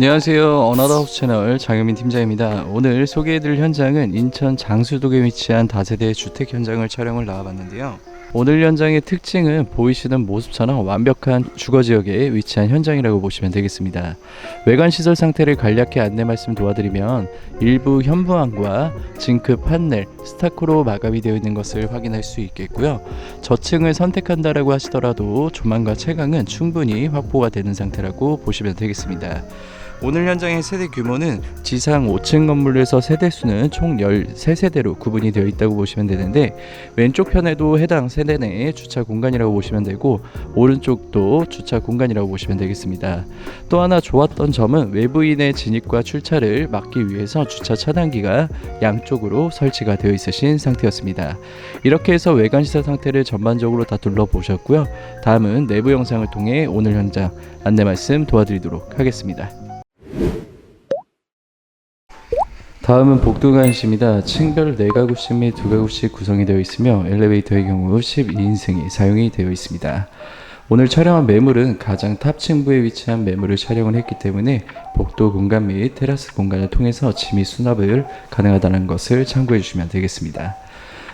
안녕하세요. 어나더하우스 채널 장현민 팀장입니다. 오늘 소개해드릴 현장은 인천 장수동에 위치한 다세대 주택 현장을 촬영을 나와봤는데요. 오늘 현장의 특징은 보이시는 모습처럼 완벽한 주거 지역에 위치한 현장이라고 보시면 되겠습니다. 외관 시설 상태를 간략히 안내 말씀 도와드리면 일부 현무암과 징크 판넬, 스타크로 마감이 되어 있는 것을 확인할 수 있겠고요. 저층을 선택한다라고 하시더라도 조망과 채광은 충분히 확보가 되는 상태라고 보시면 되겠습니다. 오늘 현장의 세대 규모는 지상 5층 건물에서 세대 수는 총 13세대로 구분이 되어 있다고 보시면 되는데 왼쪽 편에도 해당 세대 내의 주차 공간이라고 보시면 되고 오른쪽도 주차 공간이라고 보시면 되겠습니다. 또 하나 좋았던 점은 외부인의 진입과 출차를 막기 위해서 주차 차단기가 양쪽으로 설치가 되어 있으신 상태였습니다. 이렇게 해서 외관 시설 상태를 전반적으로 다 둘러보셨고요. 다음은 내부 영상을 통해 오늘 현장 안내 말씀 도와드리도록 하겠습니다. 다음은 복도간입니다. 층별 4가구씩 및 2가구씩 구성이 되어 있으며 엘리베이터의 경우 12인승이 사용이 되어 있습니다. 오늘 촬영한 매물은 가장 탑 층부에 위치한 매물을 촬영을 했기 때문에 복도 공간 및 테라스 공간을 통해서 짐이 수납을 가능하다는 것을 참고해 주시면 되겠습니다.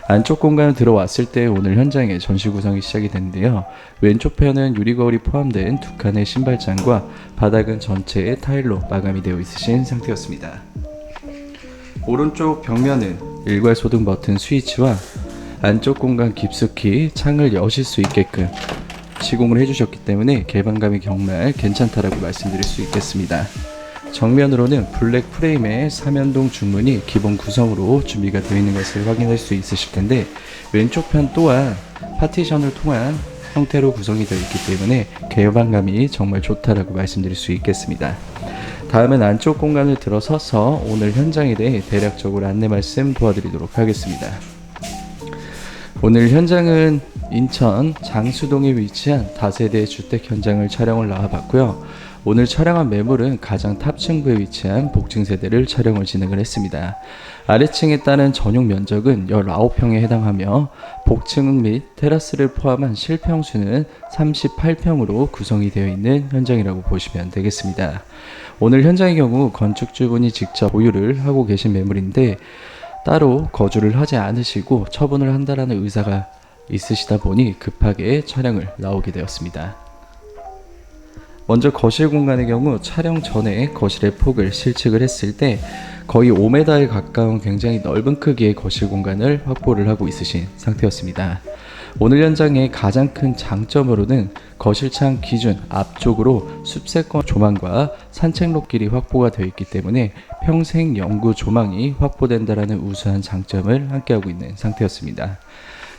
안쪽 공간을 들어왔을 때 오늘 현장의 전시 구성이 시작이 되는데요. 왼쪽 편은 유리거울이 포함된 두 칸의 신발장과 바닥은 전체에 타일로 마감이 되어 있으신 상태였습니다. 오른쪽 벽면은 일괄 소등 버튼 스위치와 안쪽 공간 깊숙이 창을 여실 수 있게끔 시공을 해주셨기 때문에 개방감이 정말 괜찮다라고 말씀드릴 수 있겠습니다. 정면으로는 블랙 프레임의 삼연동 중문이 기본 구성으로 준비가 되어 있는 것을 확인할 수 있으실 텐데 왼쪽 편 또한 파티션을 통한 형태로 구성이 되어 있기 때문에 개방감이 정말 좋다라고 말씀드릴 수 있겠습니다. 다음은 안쪽 공간을 들어서서 오늘 현장에 대해 대략적으로 안내 말씀 도와드리도록 하겠습니다. 오늘 현장은 인천 장수동에 위치한 다세대 주택 현장을 촬영을 나와봤고요. 오늘 촬영한 매물은 가장 탑층부에 위치한 복층 세대를 촬영을 진행을 했습니다. 아래층에 따른 전용 면적은 19평에 해당하며 복층 및 테라스를 포함한 실평수는 38평으로 구성이 되어 있는 현장이라고 보시면 되겠습니다. 오늘 현장의 경우 건축주분이 직접 보유를 하고 계신 매물인데 따로 거주를 하지 않으시고 처분을 한다라는 의사가 있으시다 보니 급하게 촬영을 나오게 되었습니다. 먼저 거실 공간의 경우 촬영 전에 거실의 폭을 실측을 했을 때 거의 5m에 가까운 굉장히 넓은 크기의 거실 공간을 확보를 하고 있으신 상태였습니다. 오늘 현장의 가장 큰 장점으로는 거실창 기준 앞쪽으로 숲세권 조망과 산책로길이 확보가 되어 있기 때문에 평생 영구 조망이 확보된다라는 우수한 장점을 함께하고 있는 상태였습니다.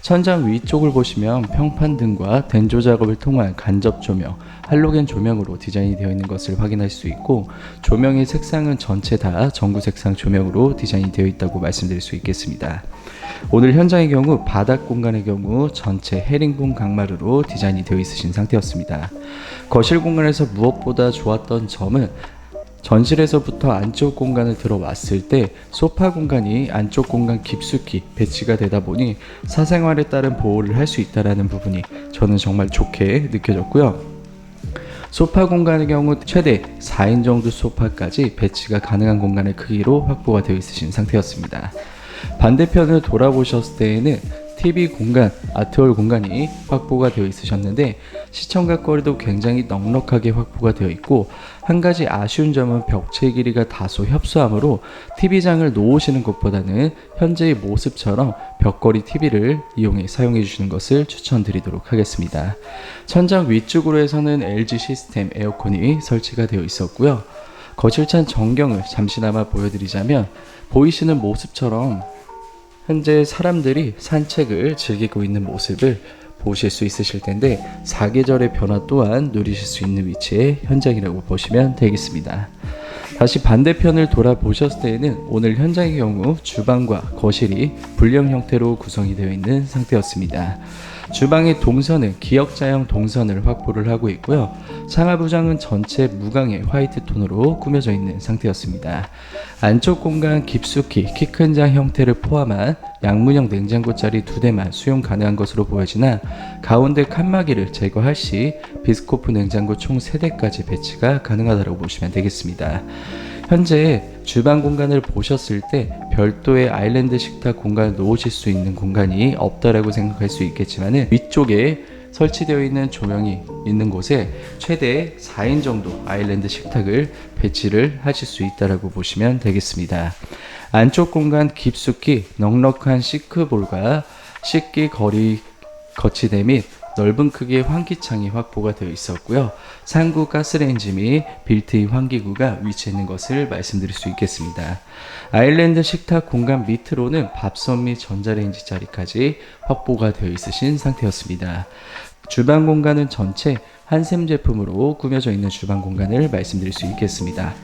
천장 위쪽을 보시면 평판 등과 덴조 작업을 통한 간접 조명, 할로겐 조명으로 디자인이 되어 있는 것을 확인할 수 있고 조명의 색상은 전체 다 전구 색상 조명으로 디자인이 되어 있다고 말씀드릴 수 있겠습니다. 오늘 현장의 경우 바닥 공간의 경우 전체 헤링본 강마루로 디자인이 되어 있으신 상태였습니다. 거실 공간에서 무엇보다 좋았던 점은 전실에서부터 안쪽 공간을 들어왔을 때 소파 공간이 안쪽 공간 깊숙이 배치가 되다 보니 사생활에 따른 보호를 할 수 있다라는 부분이 저는 정말 좋게 느껴졌고요. 소파 공간의 경우 최대 4인 정도 소파까지 배치가 가능한 공간의 크기로 확보가 되어 있으신 상태였습니다. 반대편을 돌아보셨을 때에는 TV 공간, 아트홀 공간이 확보가 되어 있으셨는데 시청각 거리도 굉장히 넉넉하게 확보가 되어 있고 한 가지 아쉬운 점은 벽체 길이가 다소 협소하므로 TV장을 놓으시는 것보다는 현재의 모습처럼 벽걸이 TV를 이용해 사용해 주시는 것을 추천드리도록 하겠습니다. 천장 위쪽으로 해서는 LG 시스템 에어컨이 설치가 되어 있었고요. 거실찬 전경을 잠시나마 보여드리자면 보이시는 모습처럼 현재 사람들이 산책을 즐기고 있는 모습을 보실 수 있으실 텐데 사계절의 변화 또한 누리실 수 있는 위치의 현장이라고 보시면 되겠습니다. 다시 반대편을 돌아보셨을 때에는 오늘 현장의 경우 주방과 거실이 불량 형태로 구성이 되어 있는 상태였습니다. 주방의 동선은 기역자형 동선을 확보를 하고 있고요. 상하부장은 전체 무광의 화이트 톤으로 꾸며져 있는 상태였습니다. 안쪽 공간 깊숙이 키 큰 장 형태를 포함한 양문형 냉장고 자리 두 대만 수용 가능한 것으로 보여지나 가운데 칸막이를 제거할 시 비스코프 냉장고 총 3대까지 배치가 가능하다고 보시면 되겠습니다. 현재 주방 공간을 보셨을 때 별도의 아일랜드 식탁 공간을 놓으실 수 있는 공간이 없다라고 생각할 수 있겠지만 위쪽에 설치되어 있는 조명이 있는 곳에 최대 4인 정도 아일랜드 식탁을 배치를 하실 수 있다라고 보시면 되겠습니다. 안쪽 공간 깊숙이 넉넉한 시크볼과 식기 거리 거치대 및 넓은 크기의 환기창이 확보가 되어 있었고요. 상구 가스레인지 및 빌트인 환기구가 위치해 있는 것을 말씀드릴 수 있겠습니다. 아일랜드 식탁 공간 밑으로는 밥솥 및 전자레인지 자리까지 확보가 되어 있으신 상태였습니다. 주방 공간은 전체 한샘 제품으로 꾸며져 있는 주방 공간을 말씀드릴 수 있겠습니다.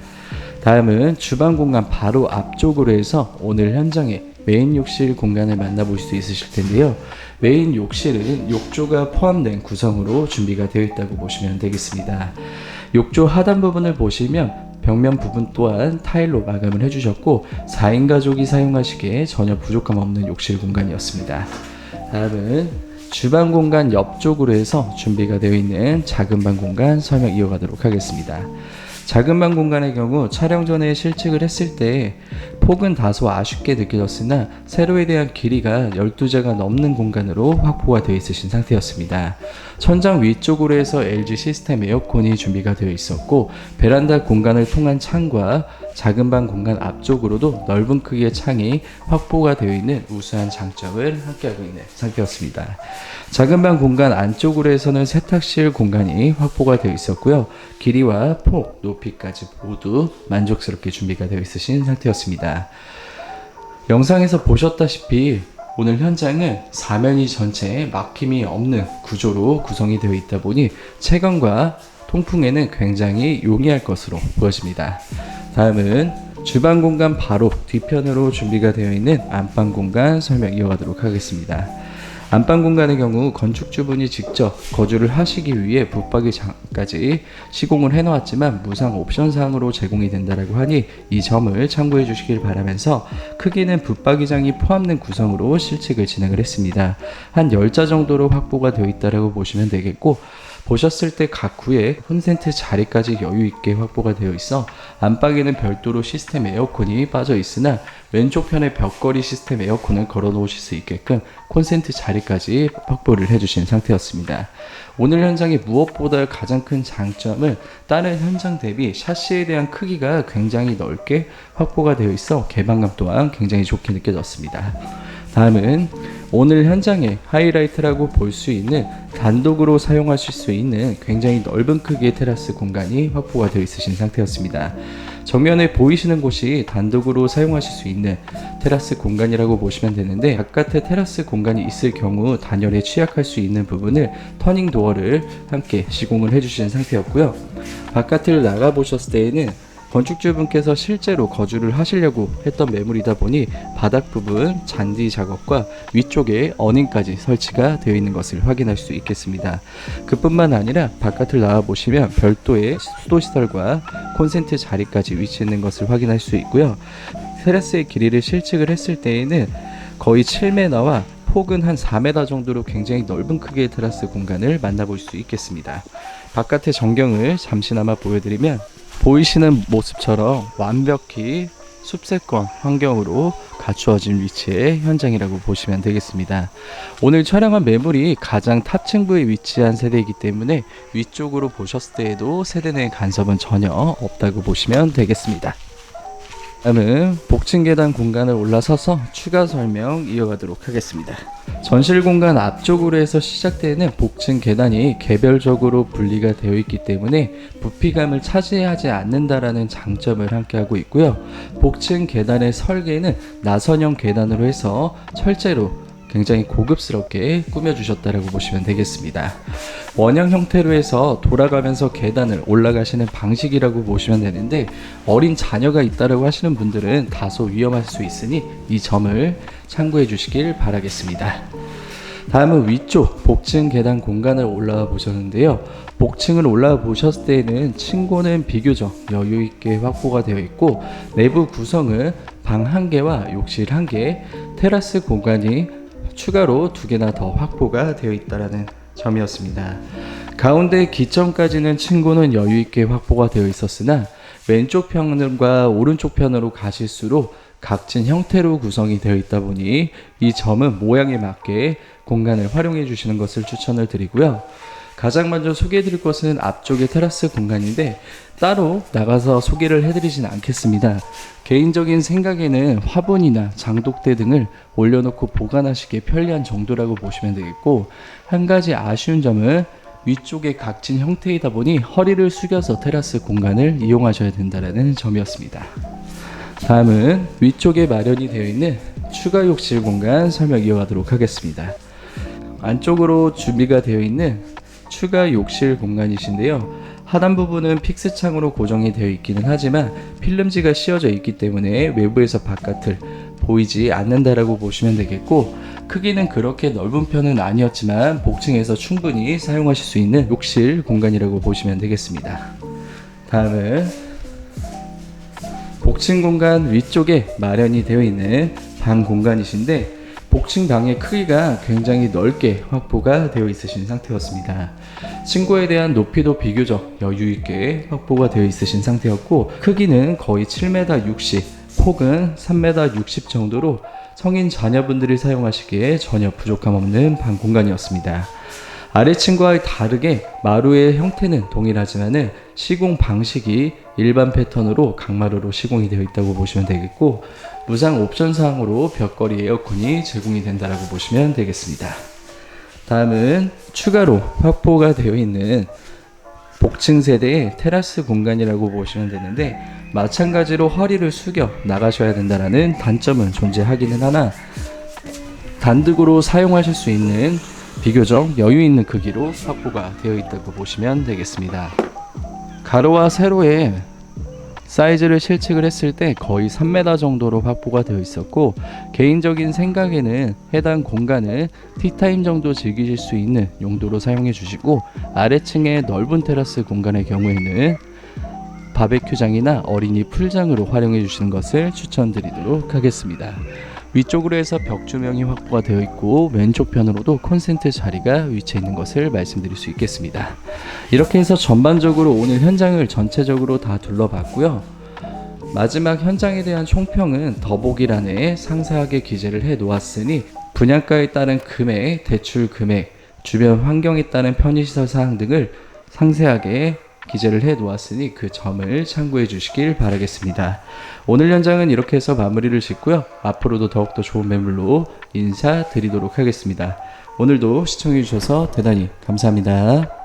다음은 주방 공간 바로 앞쪽으로 해서 오늘 현장에 메인 욕실 공간을 만나보실 수 있으실 텐데요. 메인 욕실은 욕조가 포함된 구성으로 준비가 되어 있다고 보시면 되겠습니다. 욕조 하단 부분을 보시면 벽면 부분 또한 타일로 마감을 해주셨고 4인 가족이 사용하시기에 전혀 부족함 없는 욕실 공간이었습니다. 다음은 주방 공간 옆쪽으로 해서 준비가 되어 있는 작은 방 공간 설명 이어가도록 하겠습니다. 작은 방 공간의 경우 촬영 전에 실측을 했을 때 폭은 다소 아쉽게 느껴졌으나 세로에 대한 길이가 12자가 넘는 공간으로 확보가 되어 있으신 상태였습니다. 천장 위쪽으로 해서 LG 시스템 에어컨이 준비가 되어 있었고 베란다 공간을 통한 창과 작은 방 공간 앞쪽으로도 넓은 크기의 창이 확보가 되어 있는 우수한 장점을 함께하고 있는 상태였습니다. 작은 방 공간 안쪽으로 해서는 세탁실 공간이 확보가 되어 있었고요. 길이와 폭, 높이까지 모두 만족스럽게 준비가 되어 있으신 상태였습니다. 영상에서 보셨다시피 오늘 현장은 사면이 전체에 막힘이 없는 구조로 구성이 되어 있다 보니 채광과 통풍에는 굉장히 용이할 것으로 보여집니다. 다음은 주방 공간 바로 뒤편으로 준비가 되어 있는 안방 공간 설명 이어가도록 하겠습니다. 안방 공간의 경우 건축주분이 직접 거주를 하시기 위해 붙박이 장까지 시공을 해놓았지만 무상 옵션 사항으로 제공이 된다라고 하니 이 점을 참고해 주시길 바라면서 크기는 붙박이장이 포함된 구성으로 실측을 진행을 했습니다. 한 10자 정도로 확보가 되어 있다라고 보시면 되겠고 보셨을 때 각 구에 콘센트 자리까지 여유 있게 확보가 되어 있어 안방에는 별도로 시스템 에어컨이 빠져 있으나 왼쪽 편에 벽걸이 시스템 에어컨을 걸어 놓으실 수 있게끔 콘센트 자리까지 확보를 해주신 상태였습니다. 오늘 현장의 무엇보다 가장 큰 장점은 다른 현장 대비 샤시에 대한 크기가 굉장히 넓게 확보가 되어 있어 개방감 또한 굉장히 좋게 느껴졌습니다. 다음은 오늘 현장의 하이라이트라고 볼 수 있는 단독으로 사용하실 수 있는 굉장히 넓은 크기의 테라스 공간이 확보가 되어 있으신 상태였습니다. 정면에 보이시는 곳이 단독으로 사용하실 수 있는 테라스 공간이라고 보시면 되는데 바깥에 테라스 공간이 있을 경우 단열에 취약할 수 있는 부분을 터닝 도어를 함께 시공을 해주신 상태였고요. 바깥을 나가 보셨을 때에는 건축주분께서 실제로 거주를 하시려고 했던 매물이다 보니 바닥 부분 잔디 작업과 위쪽에 어닝까지 설치가 되어 있는 것을 확인할 수 있겠습니다. 그뿐만 아니라 바깥을 나와 보시면 별도의 수도 시설과 콘센트 자리까지 위치해 있는 것을 확인할 수 있고요. 테라스의 길이를 실측을 했을 때에는 거의 7m와 폭은 한 4m 정도로 굉장히 넓은 크기의 테라스 공간을 만나볼 수 있겠습니다. 바깥의 전경을 잠시나마 보여드리면 보이시는 모습처럼 완벽히 숲세권 환경으로 갖추어진 위치의 현장이라고 보시면 되겠습니다. 오늘 촬영한 매물이 가장 탑층부에 위치한 세대이기 때문에 위쪽으로 보셨을 때에도 세대 내 간섭은 전혀 없다고 보시면 되겠습니다. 다음은 복층 계단 공간을 올라서서 추가 설명 이어가도록 하겠습니다. 전실 공간 앞쪽으로 해서 시작되는 복층 계단이 개별적으로 분리가 되어 있기 때문에 부피감을 차지하지 않는다라는 장점을 함께 하고 있고요. 복층 계단의 설계는 나선형 계단으로 해서 철제로 굉장히 고급스럽게 꾸며주셨다라고 보시면 되겠습니다. 원형 형태로 해서 돌아가면서 계단을 올라가시는 방식이라고 보시면 되는데 어린 자녀가 있다라고 하시는 분들은 다소 위험할 수 있으니 이 점을 참고해 주시길 바라겠습니다. 다음은 위쪽 복층 계단 공간을 올라와 보셨는데요. 복층을 올라와 보셨을 때에는 층고는 비교적 여유 있게 확보가 되어 있고 내부 구성은 방 한 개와 욕실 한 개, 테라스 공간이 추가로 두 개나 더 확보가 되어 있다라는 점이었습니다. 가운데 기점까지는 층고는 여유 있게 확보가 되어 있었으나 왼쪽 편과 오른쪽 편으로 가실수록 각진 형태로 구성이 되어 있다 보니 이 점은 모양에 맞게 공간을 활용해 주시는 것을 추천을 드리고요. 가장 먼저 소개해 드릴 것은 앞쪽의 테라스 공간인데 따로 나가서 소개를 해 드리진 않겠습니다. 개인적인 생각에는 화분이나 장독대 등을 올려놓고 보관하시기에 편리한 정도라고 보시면 되겠고 한 가지 아쉬운 점은 위쪽에 각진 형태이다 보니 허리를 숙여서 테라스 공간을 이용하셔야 된다는 점이었습니다. 다음은 위쪽에 마련이 되어 있는 추가 욕실 공간 설명 이어가도록 하겠습니다. 안쪽으로 준비가 되어 있는 추가 욕실 공간이신데요. 하단 부분은 픽스 창으로 고정이 되어 있기는 하지만 필름지가 씌워져 있기 때문에 외부에서 바깥을 보이지 않는다라고 보시면 되겠고 크기는 그렇게 넓은 편은 아니었지만 복층에서 충분히 사용하실 수 있는 욕실 공간이라고 보시면 되겠습니다. 다음은 복층 공간 위쪽에 마련이 되어 있는 방 공간이신데 복층 방의 크기가 굉장히 넓게 확보가 되어 있으신 상태였습니다. 층고에 대한 높이도 비교적 여유 있게 확보가 되어 있으신 상태였고 크기는 거의 7m 60, 폭은 3m 60 정도로 성인 자녀분들이 사용하시기에 전혀 부족함 없는 방 공간이었습니다. 아래 층과 다르게 마루의 형태는 동일하지만은 시공 방식이 일반 패턴으로 강마루로 시공이 되어 있다고 보시면 되겠고 무상 옵션 사항으로 벽걸이 에어컨이 제공이 된다라고 보시면 되겠습니다. 다음은 추가로 확보가 되어 있는 복층 세대의 테라스 공간이라고 보시면 되는데 마찬가지로 허리를 숙여 나가셔야 된다라는 단점은 존재하기는 하나 단독으로 사용하실 수 있는 비교적 여유 있는 크기로 확보가 되어 있다고 보시면 되겠습니다. 가로와 세로의 사이즈를 실측을 했을 때 거의 3m 정도로 확보가 되어 있었고 개인적인 생각에는 해당 공간을 티타임 정도 즐기실 수 있는 용도로 사용해 주시고 아래층의 넓은 테라스 공간의 경우에는 바베큐장이나 어린이 풀장으로 활용해 주시는 것을 추천드리도록 하겠습니다. 위쪽으로 해서 벽 조명이 확보가 되어 있고 왼쪽 편으로도 콘센트 자리가 위치해 있는 것을 말씀드릴 수 있겠습니다. 이렇게 해서 전반적으로 오늘 현장을 전체적으로 다 둘러봤고요. 마지막 현장에 대한 총평은 더보기란에 상세하게 기재를 해 놓았으니 분양가에 따른 금액, 대출 금액, 주변 환경에 따른 편의시설 사항 등을 상세하게 기재를 해 놓았으니 그 점을 참고해 주시길 바라겠습니다. 오늘 현장은 이렇게 해서 마무리를 짓고요. 앞으로도 더욱더 좋은 매물로 인사드리도록 하겠습니다. 오늘도 시청해 주셔서 대단히 감사합니다.